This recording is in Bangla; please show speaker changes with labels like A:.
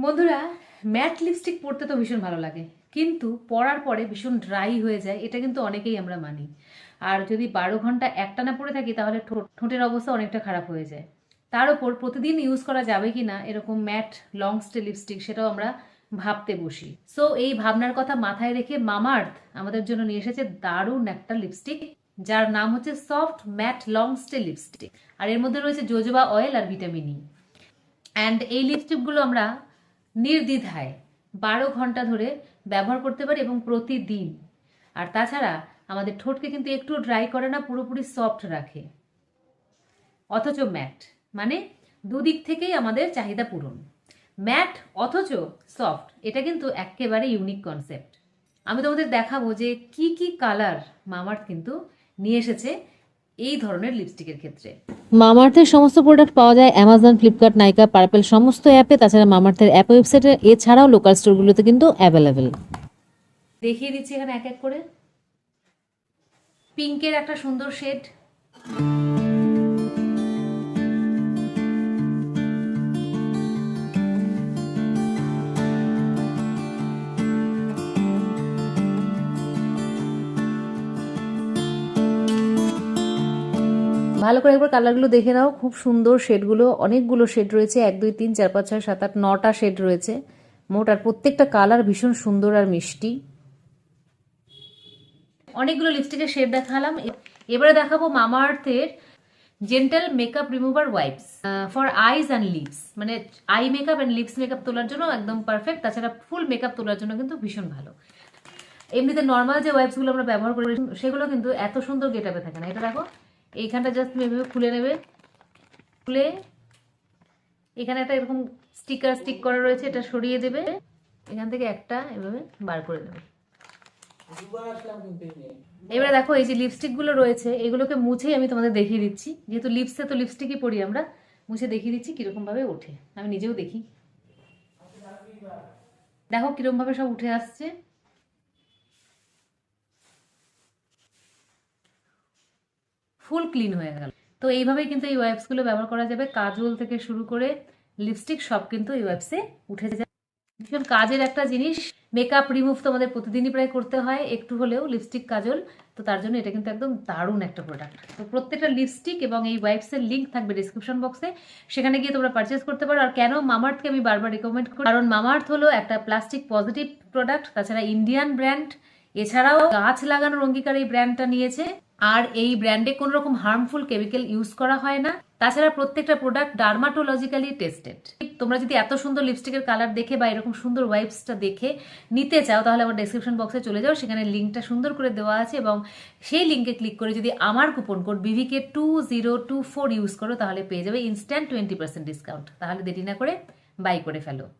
A: বন্ধুরা ম্যাট লিপস্টিক পরতে তো ভীষণ ভালো লাগে। কিন্তু পরার পরে ভীষণ ড্রাই হয়ে যায়, এটা কিন্তু অনেকেই আমরা মানি। আর যদি বারো ঘণ্টা একটানা পরে থাকি, তাহলে ঠোঁট- ঠোঁটের অবস্থা অনেকটা খারাপ হয়ে যায়। তার উপর প্রতিদিন ইউজ করা যাবে কি না এরকম ম্যাট লং স্টে লিপস্টিক সেটাও আমরা ভাবতে বসি। সো এই ভাবনার কথা মাথায় রেখে মামার্থ আমাদের জন্য নিয়ে এসেছে দারুণ একটা লিপস্টিক যার নাম হচ্ছে soft matte long stay lipstick আর এর মধ্যে রয়েছে জোজোবা অয়েল আর ভিটামিন ই অ্যান্ড এই লিপস্টিকগুলো আমরা নির্দ্বিধায় বারো ঘণ্টা ধরে ব্যবহার করতে পারি এবং প্রতিদিন। আর তাছাড়া আমাদের ঠোঁটকে কিন্তু একটু ড্রাই করে না, পুরোপুরি সফট রাখে। অথচ ম্যাট মানে দুদিক থেকেই আমাদের চাহিদা পূরণ। ম্যাট অথচ সফট এটা কিন্তু একেবারে ইউনিক কনসেপ্ট আমি তোমাদের দেখাবো যে কি কি কালার মামার্থ কিন্তু নিয়ে এসেছে এই ধরনের লিপস্টিকের ক্ষেত্রে।
B: মামার্থের সমস্ত প্রোডাক্ট পাওয়া যায় অ্যামাজন ফ্লিপকার্ট নাইকা পার্পেল সমস্ত অ্যাপে তাছাড়া মামার্থের অ্যাপ ওয়েবসাইটে এছাড়াও লোকাল স্টোরগুলোতে কিন্তু অ্যাভেলেবেল
A: দেখিয়ে দিচ্ছি এখানে এক এক করে। পিঙ্কের একটা সুন্দর শেড ভালো করে একবার কালারগুলো দেখে নাও। খুব সুন্দর শেডগুলো অনেকগুলো শেড রয়েছে। এক, দুই, তিন, চার, পাঁচ, ছয়, সাত, আট, নটা শেড রয়েছে। মোট আর প্রত্যেকটা কালার ভীষণ সুন্দর আর মিষ্টি। অনেকগুলো লিপস্টিকের শেড দেখালাম। এবারে দেখাবো মামা আর্থের gentle makeup remover wipes for eyes and lips মানে eye makeup and lips makeup তোলার জন্য একদম পারফেক্ট তাছাড়া ফুল মেকআপ তোলার জন্য কিন্তু ভীষণ ভালো। এমনিতে নর্মাল যে ওয়াইপসগুলো আমরা ব্যবহার করি, সেগুলো কিন্তু এত সুন্দর গেটাপে থাকে না। এটা দেখো। এইখানটা জাস্ট তুমি এভাবে খুলে নেবে। খুলে এখানে একটা এরকম স্টিকার স্টিক করা রয়েছে এটা সরিয়ে দেবে। এখান থেকে একটা এভাবে বার করে দেবে এবারে দেখো এই যে লিপস্টিকগুলো রয়েছে এগুলোকে মুছেই আমি তোমাদের দেখিয়ে দিচ্ছি। যেহেতু লিপসে তো লিপস্টিকই পরি আমরা মুছে দেখিয়ে দিচ্ছি কীরকমভাবে ওঠে। আমি নিজেও দেখি। দেখো কীরকমভাবে সব উঠে আসছে। ফুল ক্লিন হয়ে গেল। তো এইভাবেই কিন্তু এই ওয়েবসগুলো ব্যবহার করা যাবে। কাজল থেকে শুরু করে লিপস্টিক সব কিন্তু এই ওয়েবসে উঠে যায়। ভীষণ কাজের একটা জিনিস। মেকআপ রিমুভ তো আমাদের প্রতিদিনই প্রায় করতে হয়। একটু হলেও লিপস্টিক কাজল, তো তার জন্য এটা কিন্তু একদম দারুণ একটা প্রোডাক্ট তো প্রত্যেকটা লিপস্টিক এবং এই ওয়াইপসের লিঙ্ক থাকবে ডিসক্রিপশন বক্সে সেখানে গিয়ে তোমরা পারচেস করতে পারো। আর কেন মামার্থকে আমি বারবার রিকমেন্ড করি? কারণ মামার্থ হলো একটা প্লাস্টিক পজিটিভ প্রোডাক্ট তাছাড়া ইন্ডিয়ান ব্র্যান্ড এছাড়াও গাছ লাগানোর অঙ্গীকার এই ব্র্যান্ডটা নিয়েছে। আর এই ব্র্যান্ডে কোনো রকম হার্মফুল কেমিক্যাল ইউজ করা হয় না। তাছাড়া প্রত্যেকটা প্রোডাক্ট ডার্মাটোলজিক্যালি টেস্টেড তোমরা যদি এত সুন্দর লিপস্টিকের কালার দেখে বা এরকম সুন্দর ওয়াইপসটা দেখে নিতে চাও, তাহলে আমার ডেসক্রিপশন বক্সে চলে যাও। সেখানে লিঙ্কটা সুন্দর করে দেওয়া আছে এবং সেই লিঙ্কে ক্লিক করে যদি আমার coupon code BVK two zero two four use করো, তাহলে পেয়ে যাবে ইনস্ট্যান্ট টোয়েন্টি পার্সেন্ট ডিসকাউন্ট তাহলে দেরি না করে বাই করে ফেলো।